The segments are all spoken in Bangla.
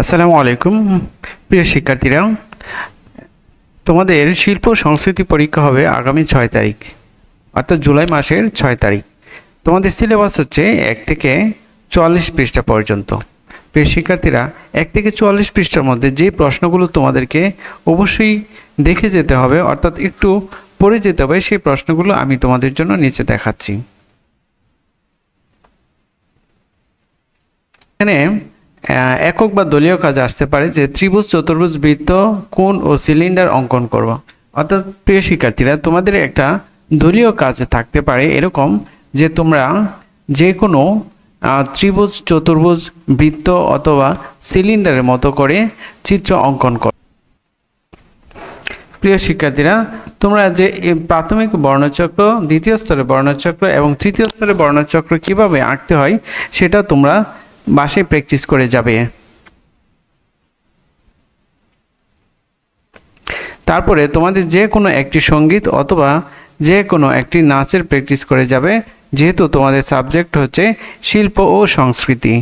আসসালামু আলাইকুম, প্রিয় শিক্ষার্থীরা। তোমাদের শিল্প সংস্কৃতি পরীক্ষা হবে আগামী ছয় তারিখ, অর্থাৎ জুলাই মাসের ছয় তারিখ। তোমাদের সিলেবাস হচ্ছে এক থেকে চুয়াল্লিশ পৃষ্ঠা পর্যন্ত। প্রিয় শিক্ষার্থীরা, এক থেকে চুয়াল্লিশ পৃষ্ঠার মধ্যে যে প্রশ্নগুলো তোমাদেরকে অবশ্যই দেখে যেতে হবে, অর্থাৎ একটু পড়ে যেতে হবে, সেই প্রশ্নগুলো আমি তোমাদের জন্য নিচে দেখাচ্ছি। এখানে একক বা দলীয় কাজ আসতে পারে যে ত্রিভুজ, চতুর্ভুজ, বৃত্ত, কোণ ও সিলিন্ডার অঙ্কন করব। অর্থাৎ প্রিয় শিক্ষার্থীরা, তোমাদের একটা দলীয় কাজ থাকতে পারে এরকম যে তোমরা যে কোনো ত্রিভুজ, চতুর্ভুজ, বৃত্ত অথবা সিলিন্ডারের মতো করে চিত্র অঙ্কন কর। প্রিয় শিক্ষার্থীরা, তোমরা যে প্রাথমিক বর্ণচক্র, দ্বিতীয় স্তরে বর্ণচক্র এবং তৃতীয় স্তরে বর্ণচক্র কীভাবে আঁকতে হয়, সেটা তোমরা বাসায় প্র্যাকটিস করে যাবে। তারপরে তোমাদের যে কোনো একটি সংগীত অথবা যে কোনো একটি নাচের প্র্যাকটিস করে যাবে, যেহেতু তোমাদের সাবজেক্ট হচ্ছে শিল্প ও সংস্কৃতি।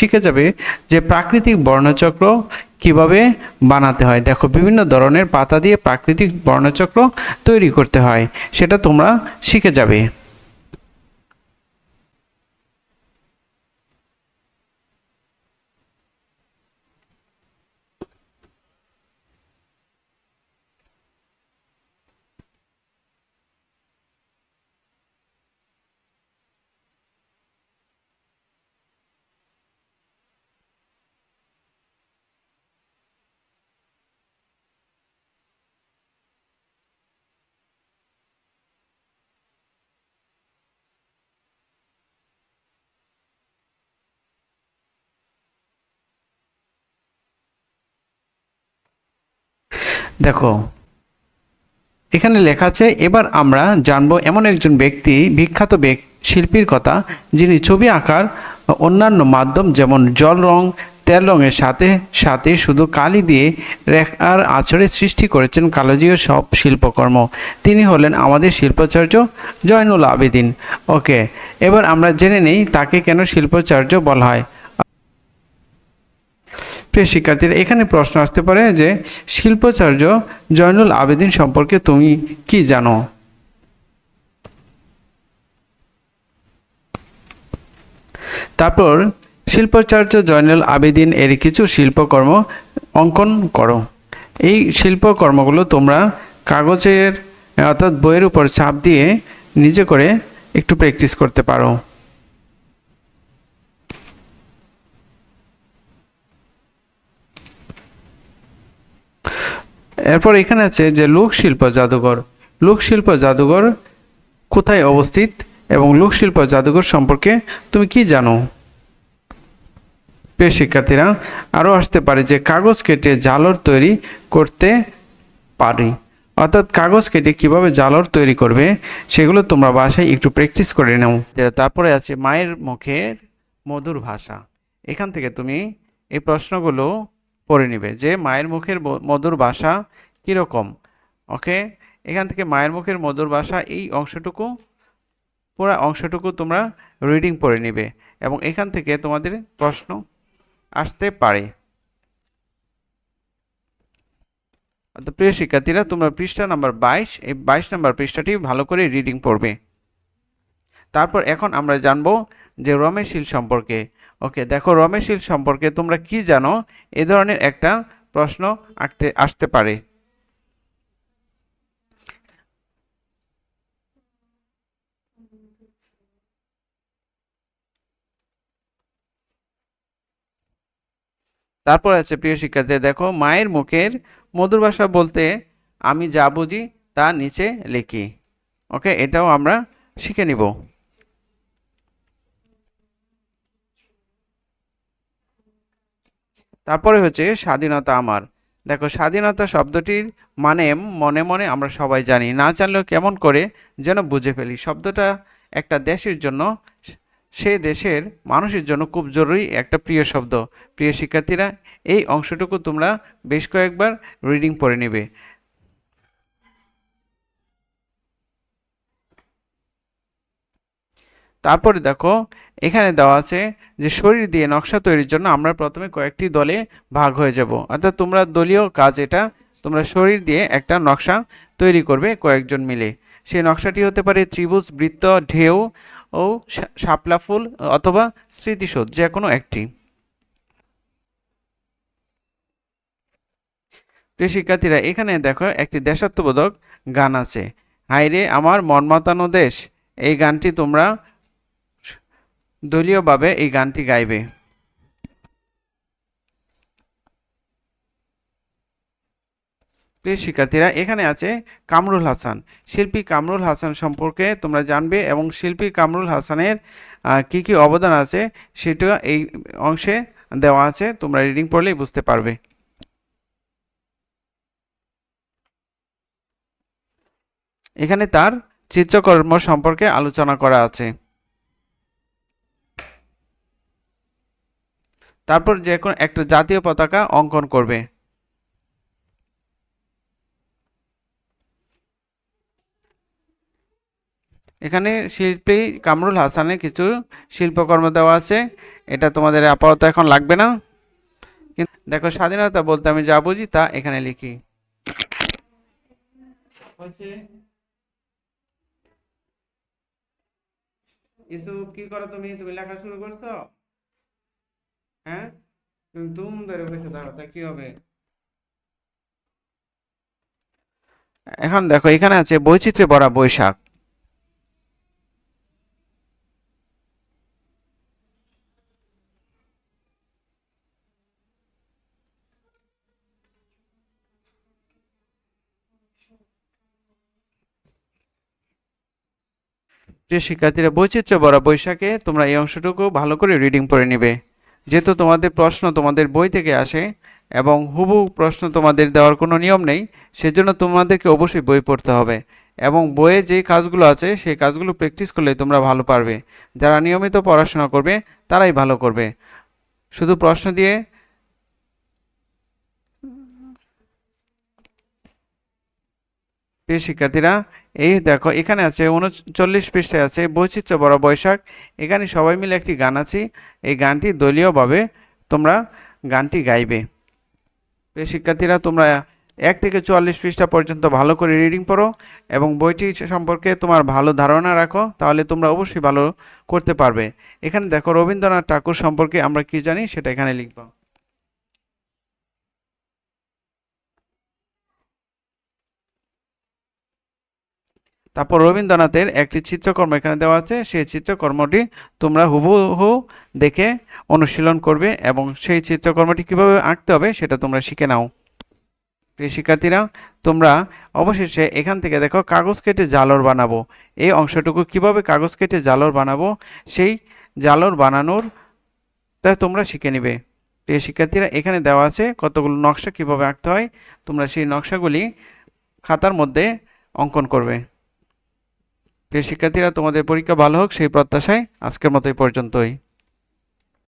শিখে যাবে যে প্রাকৃতিক বর্ণচক্র কীভাবে বানাতে হয়। দেখো, বিভিন্ন ধরনের পাতা দিয়ে প্রাকৃতিক বর্ণচক্র তৈরি করতে হয়। সেটা তোমরা শিখে যাবে। দেখো, এখানে লেখা আছে, এবার আমরা জানব এমন একজন ব্যক্তি, বিখ্যাত শিল্পীর কথা, যিনি ছবি আঁকার অন্যান্য মাধ্যম যেমন জল রং, তেল রঙের সাথে সাথে শুধু কালি দিয়ে রেখার আচরে সৃষ্টি করেছেন কালোজীয় সব শিল্পকর্ম। তিনি হলেন আমাদের শিল্পাচার্য জয়নুল আবেদিন। ওকে, এবার আমরা জেনে নেই তাকে কেন শিল্পাচার্য বলা হয়। প্রিয় শিক্ষার্থীরা, এখানে প্রশ্ন আসতে পারে যে, শিল্পাচার্য জয়নুল আবেদিন সম্পর্কে তুমি কি জানো? তারপর, শিল্পাচার্য জয়নুল আবেদিন এর কিছু শিল্পকর্ম অঙ্কন করো। এই শিল্পকর্মগুলো তোমরা কাগজের, অর্থাৎ বইয়ের উপর ছাপ দিয়ে নিজে করে একটু প্র্যাকটিস করতে পারো। এরপর এখানে আছে যে লোকশিল্প জাদুঘর। লোকশিল্প জাদুঘর কোথায় অবস্থিত এবং লোকশিল্প জাদুঘর সম্পর্কে তুমি কি জানো? প্রিয় শিক্ষার্থীরা, আরও আসতে পারে যে কাগজ কেটে জালর তৈরি করতে পারি। অর্থাৎ কাগজ কেটে কীভাবে জালর তৈরি করবে, সেগুলো তোমরা বাসায় একটু প্র্যাকটিস করে নাও। তারপরে আছে মায়ের মুখের মধুর ভাষা। এখান থেকে তুমি এই প্রশ্নগুলো পড়ে নিবে যে মায়ের মুখের মধুর বাসা কীরকম? ওকে? এখান থেকে মায়ের মুখের মধুর বাসা এই অংশটুকু, পুরো অংশটুকু তোমরা রিডিং পড়ে নিবে এবং এখান থেকে তোমাদের প্রশ্ন আসতে পারে। তো প্রিয় শিক্ষার্থীরা, তোমরা পৃষ্ঠা নাম্বার বাইশ, এই বাইশ নাম্বার পৃষ্ঠাটি ভালো করে রিডিং পড়বে। তারপর এখন আমরা জানব যে রমেশশীল সম্পর্কে ওকে দেখো রমেশশীল সম্পর্কে তোমরা কি জানো? এ ধরনের একটা প্রশ্ন আঁকতে, আসতে পারে। তারপর আছে প্রিয় শিক্ষার্থী, দেখো, মায়ের মুখের মধুর ভাষা বলতে আমি যা বুঝি তা নিচে লিখি। ওকে এটাও আমরা শিখে নিব। তারপরে হচ্ছে স্বাধীনতা আমার। দেখো, স্বাধীনতা শব্দটির মানে মনে মনে আমরা সবাই জানি। না জানলেও কেমন করে যেন বুঝে ফেলি। শব্দটা একটা দেশের জন্য, সে দেশের মানুষের জন্য খুব জরুরি একটা প্রিয় শব্দ। প্রিয় শিক্ষার্থীরা, এই অংশটুকু তোমরা বেশ কয়েকবার রিডিং পড়ে নেবে। তারপরে দেখো, এখানে দেওয়া আছে যে শরীর দিয়ে নকশা তৈরির জন্য আমরা প্রথমে কয়েকটি দলে ভাগ হয়ে যাব। অর্থাৎ তোমরা দলীয় কাজ এটা, তোমরা শরীর দিয়ে একটা নকশা তৈরি করবে কয়েকজন মিলে। সেই নকশাটি হতে পারে ত্রিভুজ, বৃত্ত, ঢেউ ও শাপলা ফুল অথবা স্মৃতিসৌধ, যে কোনো একটি। শিক্ষার্থীরা, এখানে দেখো একটি দেশাত্মবোধক গান আছে। হাইরে আমার মন মাতানো দেশ, এই গানটি তোমরা দলীয়ভাবে এই গানটি গাইবে। প্রিয় শিক্ষার্থীরা, এখানে আছে কামরুল হাসান। শিল্পী কামরুল হাসান সম্পর্কে তোমরা জানবে এবং শিল্পী কামরুল হাসানের কি কি অবদান আছে সেটা এই অংশে দেওয়া আছে। তোমরা রিডিং পড়লেই বুঝতে পারবে। এখানে তার চিত্রকর্ম সম্পর্কে আলোচনা করা আছে। তারপর যে কোনো একটা জাতীয় পতাকা অঙ্কন করবে। এখানে শিল্পী কামরুল হাসানের কিছু শিল্পকর্ম দেওয়া আছে। এটা তোমাদের আপাতত এখন লাগবে না। দেখো, স্বাধীনতা বলতে আমি যা বুঝি তা এখানে লিখি। কি করো তুমি? তুমি লেখা শুরু করছ? হ্যাঁ? তুমি তুম ধরে বসে থাকো তা কি হবে? এখন দেখো, এখানে আছে বৈচিত্র্যে ভরা বৈশাখ। প্রিয় শিক্ষার্থীরা, বৈচিত্র্য ভরা বৈশাখে তোমরা এই অংশটুকু ভালো করে রিডিং পড়ে নিবে। যেহেতু তোমাদের প্রশ্ন তোমাদের বই থেকে আসে এবং হুবু প্রশ্ন তোমাদের দেওয়ার কোনো নিয়ম নেই, সেজন্য তোমাদেরকে অবশ্যই বই পড়তে হবে এবং বইয়ে যে কাজগুলো আছে সেই কাজগুলো প্র্যাকটিস করলে তোমরা ভালো পারবে। যারা নিয়মিত পড়াশোনা করবে তারাই ভালো করবে। শুধু প্রশ্ন দিয়ে প্রিয় শিক্ষার্থীরা, এই দেখো, এখানে আছে উনচল্লিশ পৃষ্ঠায় আছে বৈচিত্র্য বড় বৈশাখ। এখানে সবাই মিলে একটি গান আছে। এই গানটি দলীয়ভাবে তোমরা গানটি গাইবে। প্রিয় শিক্ষার্থীরা, তোমরা এক থেকে চুয়াল্লিশ পৃষ্ঠা পর্যন্ত ভালো করে রিডিং পড়ো এবং বইটি সম্পর্কে তোমার ভালো ধারণা রাখো, তাহলে তোমরা অবশ্যই ভালো করতে পারবে। এখানে দেখো, রবীন্দ্রনাথ ঠাকুর সম্পর্কে আমরা কি জানি সেটা এখানে লিখব। তারপর রবীন্দ্রনাথের একটি চিত্রকর্ম এখানে দেওয়া আছে। সেই চিত্রকর্মটি তোমরা হুবহু দেখে অনুশীলন করবে এবং সেই চিত্রকর্মটি কীভাবে আঁকতে হবে সেটা তোমরা শিখে নাও। প্রিয় শিক্ষার্থীরা, তোমরা অবশেষে এখান থেকে দেখো কাগজ কেটে জালর বানাবো। এই অংশটুকু কীভাবে কাগজ কেটে জালর বানাবো, সেই জালর বানানোর তা তোমরা শিখে নিবে। প্রিয় শিক্ষার্থীরা, এখানে দেওয়া আছে কতগুলো নকশা কীভাবে আঁকতে হয়। তোমরা সেই নকশাগুলি খাতার মধ্যে অঙ্কন করবে। প্রিয় শিক্ষার্থীরা তোমাদের পরীক্ষা ভালো হোক সেই প্রত্যাশায় আজকের মতো এই পর্যন্তই।